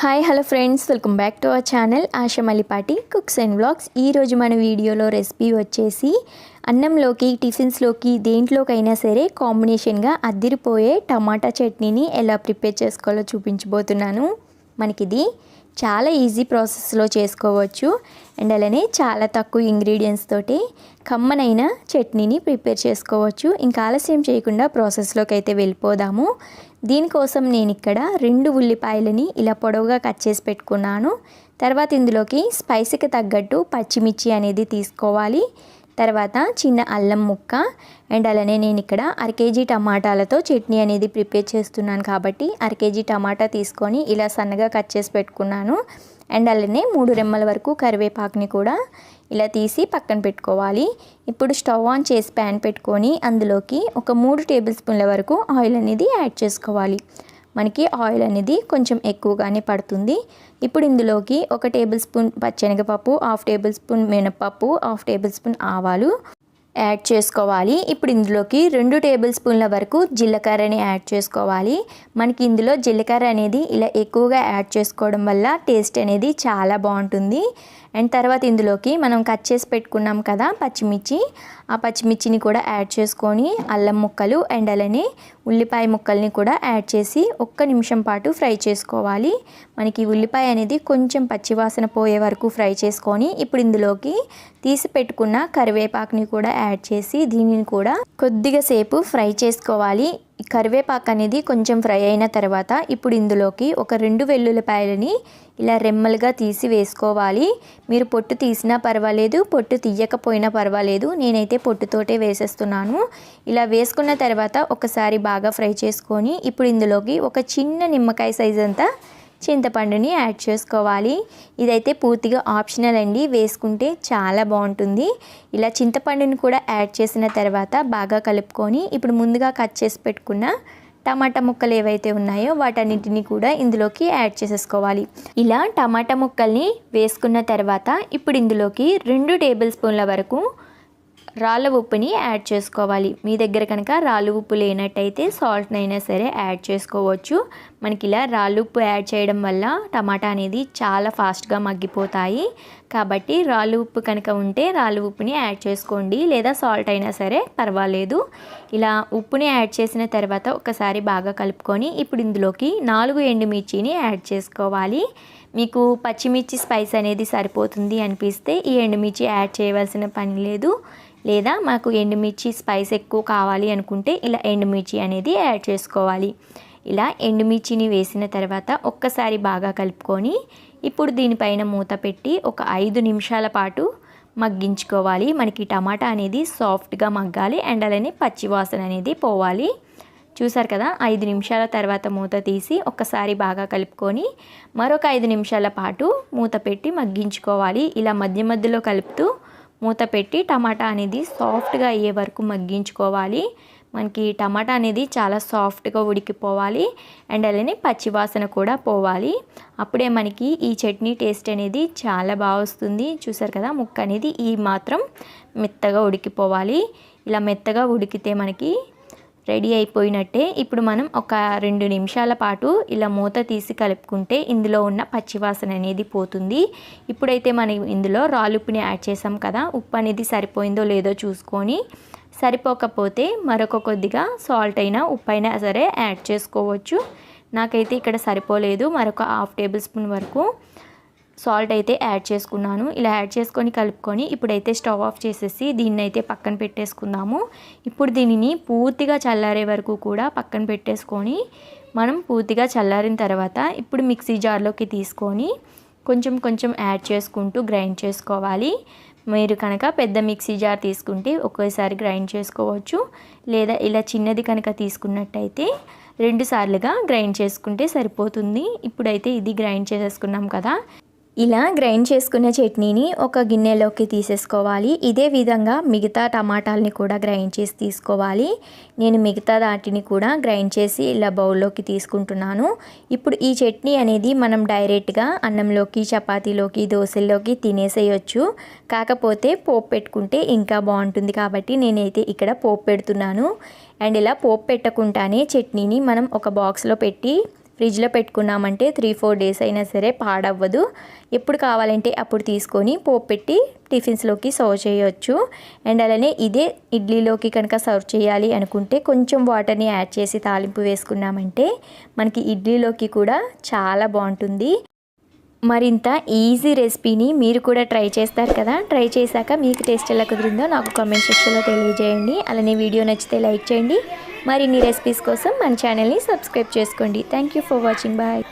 Hi hello friends welcome back to our channel Asha Mallipati cooks and blogs ఈరోజు మన వీడియోలో recipe వచ్చేసి అన్నంలోకి టిఫిన్స్లోకి దేంట్లోకైనా సరే కాంబినేషన్గా అద్దిరిపోయే టమాటా చట్నీని ఎలా ప్రిపేర్ చేసుకోవాలో చూపించబోతున్నాను. మనకిది చాలా ఈజీ ప్రాసెస్లో చేసుకోవచ్చు. అండ్ అలానే చాలా తక్కువ ఇంగ్రీడియంట్స్ తోటి కమ్మనైన చట్నీని ప్రిపేర్ చేసుకోవచ్చు. ఇంకా ఆలస్యం చేయకుండా ప్రాసెస్లోకి అయితే వెళ్ళిపోదాము. దీనికోసం నేను ఇక్కడ రెండు ఉల్లిపాయలని ఇలా పొడవుగా కట్ చేసి పెట్టుకున్నాను. తర్వాత ఇందులోకి స్పైసీకి తగ్గట్టు పచ్చిమిర్చి అనేది తీసుకోవాలి. తర్వాత చిన్న అల్లం ముక్క అండ్ అలానే నేను ఇక్కడ అర కేజీ టమాటాలతో చట్నీ అనేది ప్రిపేర్ చేస్తున్నాను కాబట్టి అర కేజీ టమాటా తీసుకొని ఇలా సన్నగా కట్ చేసి పెట్టుకున్నాను. అండ్ అలానే మూడు రెమ్మల వరకు కరివేపాకుని కూడా ఇలా తీసి పక్కన పెట్టుకోవాలి. ఇప్పుడు స్టవ్ ఆన్ చేసి ప్యాన్ పెట్టుకొని అందులోకి ఒక మూడు టేబుల్ స్పూన్ల వరకు ఆయిల్ అనేది యాడ్ చేసుకోవాలి. మనకి ఆయిల్ అనేది కొంచెం ఎక్కువగానే పడుతుంది. ఇప్పుడు ఇందులోకి ఒక టేబుల్ స్పూన్ పచ్చెనగపప్పు హాఫ్ టేబుల్ స్పూన్ మినపప్పు హాఫ్ టేబుల్ స్పూన్ ఆవాలు యాడ్ చేసుకోవాలి. ఇప్పుడు ఇందులోకి రెండు టేబుల్ స్పూన్ల వరకు జీలకర్రని యాడ్ చేసుకోవాలి. మనకి ఇందులో జీలకర్ర అనేది ఇలా ఎక్కువగా యాడ్ చేసుకోవడం వల్ల టేస్ట్ అనేది చాలా బాగుంటుంది. అండ్ తర్వాత ఇందులోకి మనం కట్ చేసి పెట్టుకున్నాం కదా పచ్చిమిర్చి. ఆ పచ్చిమిర్చిని కూడా యాడ్ చేసుకొని అల్లం ముక్కలు అండ్ అలానే ఉల్లిపాయ ముక్కల్ని కూడా యాడ్ చేసి ఒక్క నిమిషం పాటు ఫ్రై చేసుకోవాలి. మనకి ఉల్లిపాయ అనేది కొంచెం పచ్చివాసన పోయే వరకు ఫ్రై చేసుకొని ఇప్పుడు ఇందులోకి తీసి పెట్టుకున్న కరివేపాకుని కూడా యాడ్ చేసి దీనిని కూడా కొద్దిగా సేపు ఫ్రై చేసుకోవాలి. కరివేపాకు అనేది కొంచెం ఫ్రై అయిన తర్వాత ఇప్పుడు ఇందులోకి ఒక రెండు వెల్లుల్లిపాయలని ఇలా రెమ్మలుగా తీసి వేసుకోవాలి. మీరు పొట్టు తీసినా పర్వాలేదు పొట్టు తీయకపోయినా పర్వాలేదు. నేనైతే పొట్టుతోటే వేసేస్తున్నాను. ఇలా వేసుకున్న తర్వాత ఒకసారి బాగా ఫ్రై చేసుకొని ఇప్పుడు ఇందులోకి ఒక చిన్న నిమ్మకాయ సైజ్ అంతా చింతపండుని యాడ్ చేసుకోవాలి. ఇదైతే పూర్తిగా ఆప్షనల్ అండి. వేసుకుంటే చాలా బాగుంటుంది. ఇలా చింతపండుని కూడా యాడ్ చేసిన తర్వాత బాగా కలుపుకొని ఇప్పుడు ముందుగా కట్ చేసి పెట్టుకున్న టమాటా ముక్కలు ఏవైతే ఉన్నాయో వాటన్నిటిని కూడా ఇందులోకి యాడ్ చేసేసుకోవాలి. ఇలా టమాటా ముక్కల్ని వేసుకున్న తర్వాత ఇప్పుడు ఇందులోకి రెండు టేబుల్ స్పూన్ల వరకు రాళ్ళ ఉప్పుని యాడ్ చేసుకోవాలి. మీ దగ్గర కనుక రాళ్ళు ఉప్పు లేనట్టయితే సాల్ట్ని అయినా సరే యాడ్ చేసుకోవచ్చు. మనకి ఇలా రాళ్ళు ఉప్పు యాడ్ చేయడం వల్ల టమాటా అనేది చాలా ఫాస్ట్గా మగ్గిపోతాయి. కాబట్టి రాళ్ళు ఉప్పు కనుక ఉంటే రాళ్ళు ఉప్పుని యాడ్ చేసుకోండి. లేదా సాల్ట్ అయినా సరే పర్వాలేదు. ఇలా ఉప్పుని యాడ్ చేసిన తర్వాత ఒకసారి బాగా కలుపుకొని ఇప్పుడు ఇందులోకి నాలుగు ఎండుమిర్చిని యాడ్ చేసుకోవాలి. మీకు పచ్చిమిర్చి స్పైస్ అనేది సరిపోతుంది అనిపిస్తే ఈ ఎండుమిర్చి యాడ్ చేయవలసిన పని లేదు. లేదా మాకు ఎండుమిర్చి స్పైస్ ఎక్కువ కావాలి అనుకుంటే ఇలా ఎండుమిర్చి అనేది యాడ్ చేసుకోవాలి. ఇలా ఎండుమిర్చిని వేసిన తర్వాత ఒక్కసారి బాగా కలుపుకొని ఇప్పుడు దీనిపైన మూత పెట్టి ఒక ఐదు నిమిషాల పాటు మగ్గించుకోవాలి. మనకి టమాటా అనేది సాఫ్ట్గా మగ్గాలి అండ్ అలానే పచ్చివాసన అనేది పోవాలి. చూసారు కదా ఐదు నిమిషాల తర్వాత మూత తీసి ఒక్కసారి బాగా కలుపుకొని మరొక ఐదు నిమిషాల పాటు మూత పెట్టి మగ్గించుకోవాలి. ఇలా మధ్య మధ్యలో కలుపుతూ మూత పెట్టి టమాటా అనేది సాఫ్ట్గా అయ్యే వరకు మగ్గించుకోవాలి. మనకి టమాటా అనేది చాలా సాఫ్ట్గా ఉడికిపోవాలి. అండ్ అలానే పచ్చివాసన కూడా పోవాలి. అప్పుడే మనకి ఈ చట్నీ టేస్ట్ అనేది చాలా బాగా వస్తుంది. చూసారు కదా ముక్క అనేది ఈ మాత్రం మెత్తగా ఉడికిపోవాలి. ఇలా మెత్తగా ఉడికితే మనకి రెడీ అయిపోయినట్టే ఇప్పుడు మనం ఒక రెండు నిమిషాల పాటు ఇలా మూత తీసి కలుపుకుంటే ఇందులో ఉన్న పచ్చివాసన అనేది పోతుంది. ఇప్పుడైతే మనం ఇందులో రాలుప్పుని యాడ్ చేసాం కదా ఉప్పు అనేది సరిపోయిందో లేదో చూసుకొని సరిపోకపోతే మరొక కొద్దిగా సాల్ట్ అయినా ఉప్పు అయినా సరే యాడ్ చేసుకోవచ్చు. నాకైతే ఇక్కడ సరిపోలేదు మరొక హాఫ్ టేబుల్ స్పూన్ వరకు. సాల్ట్ అయితే యాడ్ చేసుకున్నాను. ఇలా యాడ్ చేసుకొని కలుపుకొని ఇప్పుడైతే స్టవ్ ఆఫ్ చేసేసి దీన్ని అయితే పక్కన పెట్టేసుకుందాము. ఇప్పుడు దీనిని పూర్తిగా చల్లారే వరకు కూడా పక్కన పెట్టేసుకొని మనం పూర్తిగా చల్లారిన తర్వాత ఇప్పుడు మిక్సీ జార్లోకి తీసుకొని కొంచెం కొంచెం యాడ్ చేసుకుంటూ గ్రైండ్ చేసుకోవాలి. మీరు కనుక పెద్ద మిక్సీ జార్ తీసుకుంటే ఒకేసారి గ్రైండ్ చేసుకోవచ్చు. లేదా ఇలా చిన్నది కనుక తీసుకున్నట్టయితే రెండు సార్లుగా గ్రైండ్ చేసుకుంటే సరిపోతుంది. ఇప్పుడైతే ఇది గ్రైండ్ చేసేసుకున్నాం కదా. ఇలా గ్రైండ్ చేసుకున్న చట్నీని ఒక గిన్నెలోకి తీసేసుకోవాలి. ఇదే విధంగా మిగతా టమాటాలని కూడా గ్రైండ్ చేసి తీసుకోవాలి. నేను మిగతా వాటిని కూడా గ్రైండ్ చేసి ఇలా బౌల్లోకి తీసుకుంటున్నాను. ఇప్పుడు ఈ చట్నీ అనేది మనం డైరెక్ట్గా అన్నంలోకి చపాతీలోకి దోశల్లోకి తినేసేయచ్చు. కాకపోతే పోపు పెట్టుకుంటే ఇంకా బాగుంటుంది కాబట్టి నేనైతే ఇక్కడ పోపు పెడుతున్నాను. అండ్ ఇలా పోపు పెట్టకుండానే చట్నీని మనం ఒక బాక్స్లో పెట్టి ఫ్రిడ్జ్లో పెట్టుకున్నామంటే త్రీ ఫోర్ డేస్ అయినా సరే పాడవ్వదు. ఎప్పుడు కావాలంటే అప్పుడు తీసుకొని పోపు పెట్టి టిఫిన్స్లోకి సర్వ్ చేయొచ్చు. అండ్ అలానే ఇదే ఇడ్లీలోకి కనుక సర్వ్ చేయాలి అనుకుంటే కొంచెం వాటర్ని యాడ్ చేసి తాలింపు వేసుకున్నామంటే మనకి ఇడ్లీలోకి కూడా చాలా బాగుంటుంది. మరింత ఈజీ రెసిపీని మీరు కూడా ట్రై చేస్తారు కదా? ట్రై చేశాక మీకు టేస్ట్ ఎలా కుదిరిందో నాకు కామెంట్ సెక్షన్లో తెలియజేయండి. అలానే వీడియో నచ్చితే లైక్ చేయండి. మరిన్ని రెసిపీస్ కోసం మన ఛానల్ని సబ్స్క్రైబ్ చేసుకోండి. Thank you for watching bye